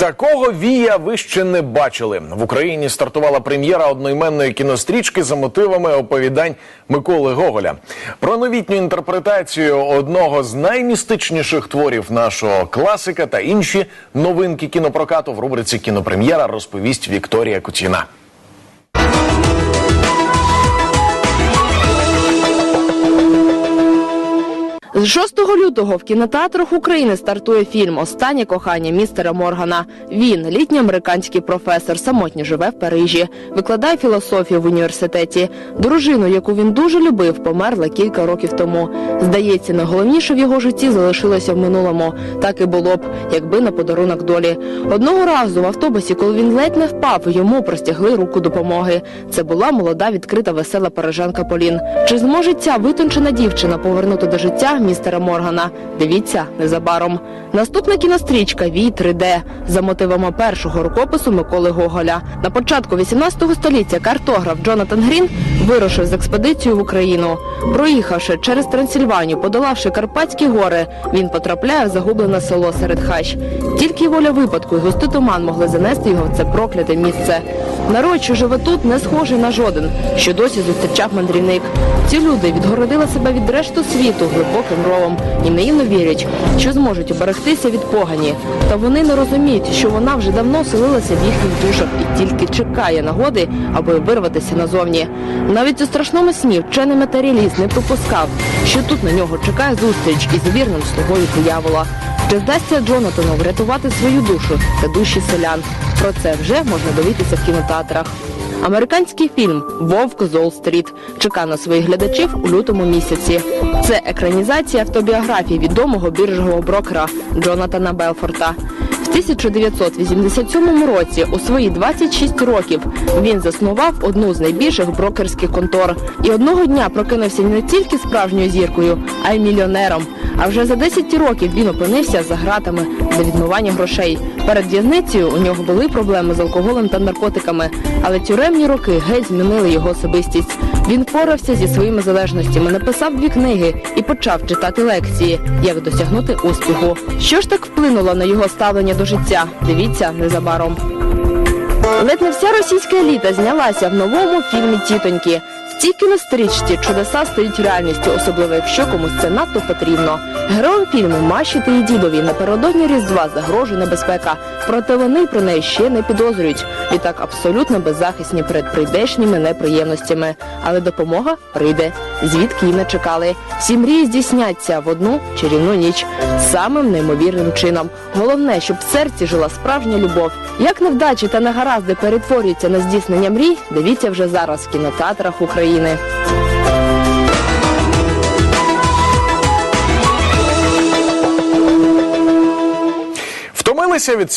Такого вія ви ще не бачили. В Україні стартувала прем'єра одноіменної кінострічки за мотивами оповідань Миколи Гоголя. Про новітню інтерпретацію одного з наймістичніших творів нашого класика та інші новинки кінопрокату в рубриці Кінопрем'єра розповість Вікторія Кутіна. З 6 лютого в кінотеатрах України стартує фільм Останнє кохання містера Моргана. Він літній американський професор, самотньо живе в Парижі, викладає філософію в університеті. Дружину, яку він дуже любив, померла кілька років тому. Здається, найголовніше в його житті залишилося в минулому. Так і було б, якби на подарунок долі. Одного разу в автобусі, коли він ледь не впав, йому простягли руку допомоги. Це була молода, відкрита, весела парижанка Полін. Чи зможе ця витончена дівчина повернути до життя містера Моргана? Дивіться незабаром. Наступна кінострічка Вій 3D за мотивами першого рукопису Миколи Гоголя. На початку 18 століття картограф Джонатан Грін вирушив з експедицією в Україну. Проїхавши через Трансильванію, подолавши Карпатські гори, він потрапляє в загублене село серед хащ. Тільки воля випадку і густий туман могли занести його в це прокляте місце. Народ, що живе тут, не схожий на жоден, що досі зустрічав мандрівник. Ці люди відгородили себе від решту світу глибоким ровом і наївно вірять, що зможуть оберегтися від погані. Та вони не розуміють, що вона вже давно селилася в їхніх душах і тільки чекає нагоди, аби вирватися назовні. Навіть у страшному сні вчений матеріаліст не пропускав, що тут на нього чекає зустріч із вірним слугою диявола. Чи здасться Джонатану врятувати свою душу та душі селян? Про це вже можна дивитися в кінотеатрах. Американський фільм Вовк з Олл-стріт чекає на своїх глядачів у лютому місяці. Це екранізація автобіографії відомого біржового брокера Джонатана Белфорта. В 1987 році, у свої 26 років, він заснував одну з найбільших брокерських контор. І одного дня прокинувся не тільки справжньою зіркою, а й мільйонером. А вже за 10 років він опинився за гратами за відмивання грошей. Перед в'язницею у нього були проблеми з алкоголем та наркотиками, але тюремні роки геть змінили його особистість. Він впорався зі своїми залежностями, написав дві книги і почав читати лекції, як досягнути успіху. Що ж так вплинуло на його ставлення до життя? Дивіться незабаром. Ледь не вся російська еліта знялася в новому фільмі Тітоньки. В цій кінострічці чудеса стають реальністю, особливо якщо комусь це надто потрібно. Героям фільму Маші та її дідові напередодні Різдва загрожує небезпека, проте вони про неї ще не підозрюють. Відтак абсолютно беззахисні перед прийдешніми неприємностями. Але допомога прийде. Звідки й не чекали. Всі мрії здійсняться в одну чарівну ніч самим неймовірним чином. Головне, щоб в серці жила справжня любов. Як невдачі та негаразди перетворюються на здійснення мрій, дивіться вже зараз в кінотеатрах України. Втомилися від свят?